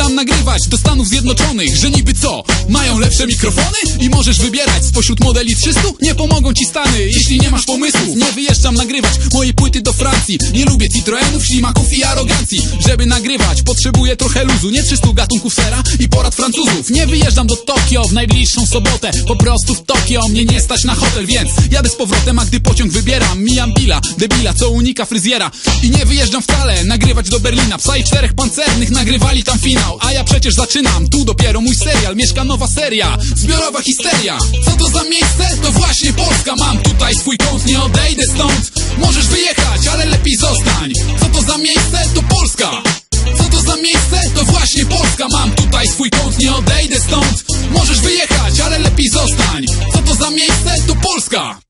Wyjeżdżam nagrywać do Stanów Zjednoczonych, że niby co? Mają lepsze mikrofony? I możesz wybierać spośród modeli 300? Nie pomogą ci Stany, jeśli nie masz pomysłów Nie wyjeżdżam nagrywać mojej płyty do Francji Nie lubię Citroenów, ślimaków i arogancji Żeby nagrywać potrzebuję trochę luzu Nie 300 gatunków sera i porad Francuzów Nie wyjeżdżam do Tokio w najbliższą sobotę Po prostu w Tokio mnie nie stać na hotel Więc jadę z powrotem, a gdy pociąg wybieram Mijam Billa, debila, co unika fryzjera I nie wyjeżdżam wcale do Berlina. Psa i czterech pancernych nagrywali tam finał. A ja przecież zaczynam, tu dopiero mój serial. Mieszka nowa seria, zbiorowa histeria. Co to za miejsce? To właśnie Polska. Mam tutaj swój kąt, nie odejdę stąd. Możesz wyjechać, ale lepiej zostań. Co to za miejsce? To Polska. Co to za miejsce? To właśnie Polska. Mam tutaj swój kąt, nie odejdę stąd. Możesz wyjechać, ale lepiej zostań. Co to za miejsce? To Polska